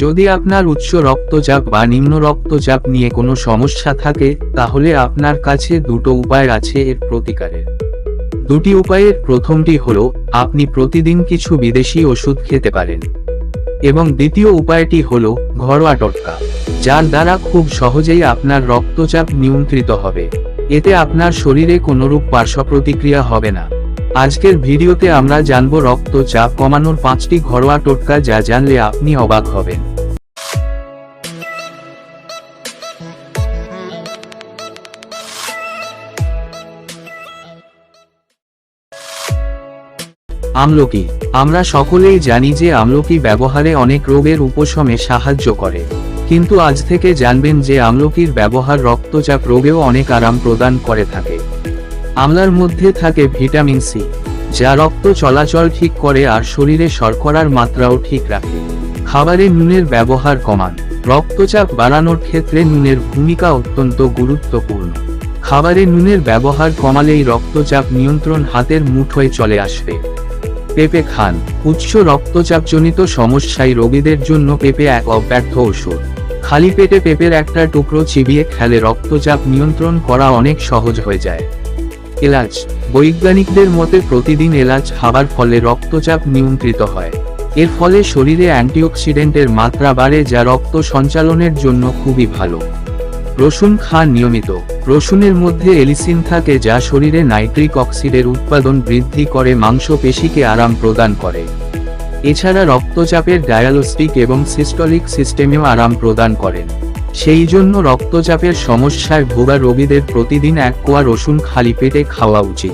যদি আপনার উচ্চ রক্তচাপ বা নিম্ন রক্তচাপ নিয়ে কোনো সমস্যা থাকে, তাহলে আপনার কাছে দুটো উপায় আছে এর প্রতিকারের। দুটি উপায়ের প্রথমটি হল, আপনি প্রতিদিন কিছু বিদেশি ওষুধ খেতে পারেন। এবং দ্বিতীয় উপায়টি হল, ঘরোয়া টোটকা, যার দ্বারা খুব সহজেই আপনার রক্তচাপ নিয়ন্ত্রিত হবে। এতে আপনার শরীরে কোনোরূপ পার্শ্ব প্রতিক্রিয়া হবে না। আজকের ভিডিওতে আমরা জানব রক্তচাপ কমানোর পাঁচটি ঘরোয়া টোটকা যা জানলে আপনি অবাক হবেন। আমলকি। আমরা সকলেই জানি যে আমলকি ব্যবহারে অনেক রোগের উপশমে সাহায্য করে। কিন্তু আজ থেকে জানবেন যে আমলকির ব্যবহার রক্তচাপ রোগেও অনেক আরাম প্রদান করে থাকে। আমলার মধ্যে থাকে ভিটামিন সি, যা রক্ত চলাচল ঠিক করে আর শরীরে শর্করার মাত্রাও ঠিক রাখে। খাবারে নুনের ব্যবহার কমান। রক্তচাপ বাড়ানোর ক্ষেত্রে নুনের ভূমিকা অত্যন্ত গুরুত্বপূর্ণ। খাবারে নুনের ব্যবহার কমালেই রক্তচাপ নিয়ন্ত্রণ হাতের মুঠোয় চলে আসবে। পেঁপে খান। উচ্চ রক্তচাপজনিত সমস্যায় রোগীদের জন্য পেঁপে এক অব্যর্থ ওষুধ। খালি পেটে পেঁপের একটা টুকরো চিবিয়ে খেলে রক্তচাপ নিয়ন্ত্রণ করা অনেক সহজ হয়ে যায়। এলাচ। বৈজ্ঞানিকদের মতে প্রতিদিন এলাচ খাবার ফলে রক্তচাপ নিয়ন্ত্রিত হয়। এর ফলে শরীরে অ্যান্টিঅক্সিডেন্টের মাত্রা বাড়ে যা রক্ত সঞ্চালনের জন্য খুবই ভালো। রসুন খান নিয়মিত। রসুনের মধ্যে এলিসিন থাকে যা শরীরে নাইট্রিক অক্সিডের উৎপাদন বৃদ্ধি করে, মাংসপেশিকে আরাম প্রদান করে। এছাড়া রক্তচাপের ডায়ালোস্টিক এবং সিস্টলিক সিস্টেমেও আরাম প্রদান করেন। সেই জন্য রক্তচাপের সমস্যায় ভোগা রোগীদের প্রতিদিন এক কোয়া রসুন খালি পেটে খাওয়া উচিত।